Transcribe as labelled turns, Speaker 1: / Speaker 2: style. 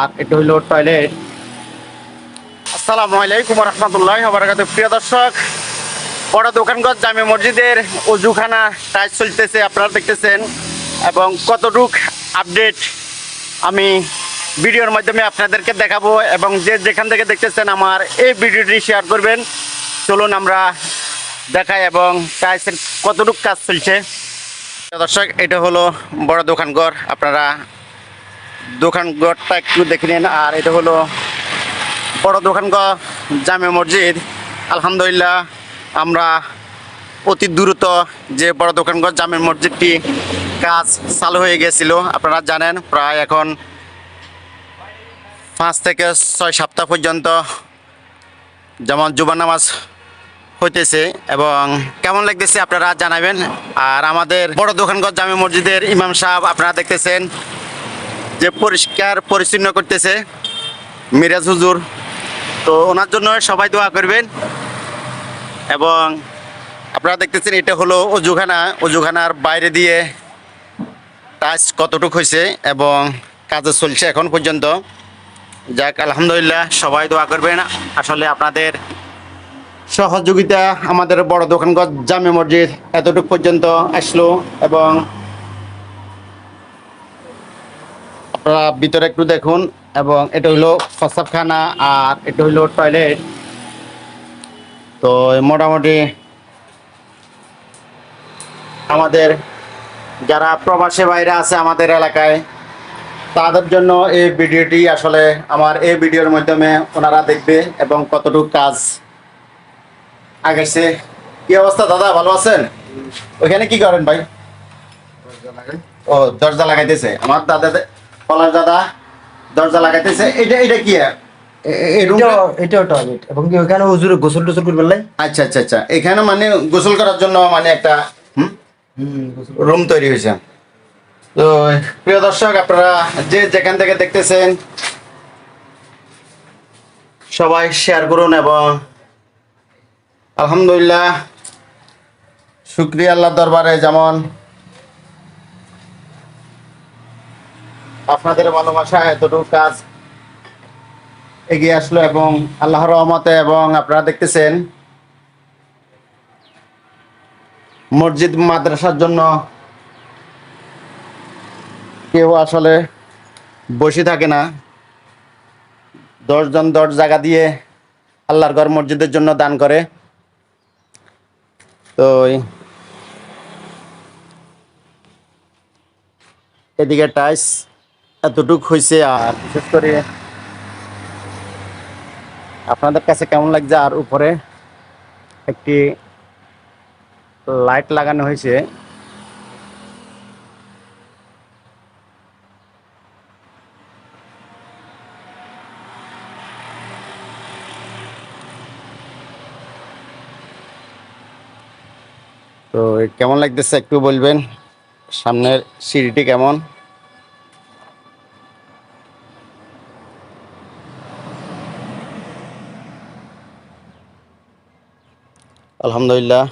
Speaker 1: আর এটা হইল টয়লেট আসসালামু আলাইকুম রহমতুল্লাহ বারাকাত প্রিয় দর্শক, বড় দোকানগঞ্জ জামে মসজিদের অজুখানা টাইজ চলতেছে, আপনারা দেখতেছেন। এবং কতটুক আপডেট আমি ভিডিওর মাধ্যমে আপনাদেরকে দেখাবো এবং যে যেখান থেকে দেখতেছেন আমার এই ভিডিওটি শেয়ার করবেন। চলুন আমরা দেখাই এবং টাইসের কতটুক কাজ চলছে। দর্শক, এটা হলো বড় দোকানঘর। আপনারা দোকানঘরটা একটু দেখে নিন। আর এটা হলো বড় দোকানঘর জামে মসজিদ। আলহামদুলিল্লাহ, আমরা অতি দ্রুত যে বড় দোকানঘর জামে মসজিদটি কাজ চালু হয়ে গেছিল। আপনারা জানেন, প্রায় এখন পাঁচ থেকে ছয় সপ্তাহ পর্যন্ত যেমন জুবা নামাজ হইতেছে এবং কেমন লাগতেছে আপনারা জানাবেন। আর আমাদের বড় দোকানঘর জামে মসজিদের ইমাম সাহেব আপনারা দেখতেছেন যে পরিষ্কার পরিচ্ছন্ন করতেছে মিরাজ হুজুর। তো ওনার জন্য সবাই দোয়া করবেন। এবং আপনারা দেখতেছেন এটা হলো অজুখানা। অজুখানার বাইরে দিয়ে টাচ কতটুক হয়েছে এবং কাজে চলছে এখন পর্যন্ত। যাক, আলহামদুলিল্লাহ, সবাই দোয়া করবেন। আসলে আপনাদের সহযোগিতা আমাদের বড় দোকানগঞ্জ জামে মসজিদ এতটুকু পর্যন্ত আসলো এবং আপনারা ভিতরে একটু দেখুন এবং এটা হইল প্রস্রাবখানা আর এটা হইল টয়লেট। তো মোটামুটি আমাদের যারা প্রবাসী বাইরে আছে আমাদের এলাকায় তাদের জন্য এই ভিডিওটি আসলে আমার এই ভিডিওর মাধ্যমে ওনারা দেখবে এবং কতটুকু কাজ আগেছে কি অবস্থা দাদা ভালো আছেন? ওইখানে কি করেন ভাই? ও দরজা লাগাইতেছে। আমার দাদা পলাশ দাদা দরজা লাগাইতেছে এটা এটা কি এ- এ- এই রুমটা
Speaker 2: এটাও এটাও টয়লেট এবং কি ওখানে হুজুর গোসল টোসল করবে লাই?
Speaker 1: আচ্ছা আচ্ছা আচ্ছা। এখানে মানে গোসল করার জন্য মানে একটা হুম?
Speaker 2: হুম গোসল
Speaker 1: রুম তৈরি হয়েছে। তো প্রিয় দর্শক আপনারা যে যেখান থেকে দেখতেছেন সবাই শেয়ার করুন এবং আলহামদুলিল্লাহ শুক্রিয়া আল্লাহ দরবারে যেমন আপনাদের ভালোবাসা এতটুকু কাজ এগিয়ে আসলো এবং আল্লাহর রহমতে এবং আপনারা দেখতেছেন, মসজিদ মাদ্রাসার জন্য কেউ আসলে বসে থাকে না। দশজন দশ জায়গা দিয়ে আল্লাহর ঘর মসজিদের জন্য দান করে। তো এদিকে টাইস। এতটুক হয়েছে আর বিশেষ করে আপনাদের কাছে কেমন লাগছে? আর উপরে একটি লাইট লাগানো হয়েছে। তো কেমন লাগতেছে একটু বলবেন? সামনের সিঁড়িটি কেমন? আলহামদুলিল্লাহ।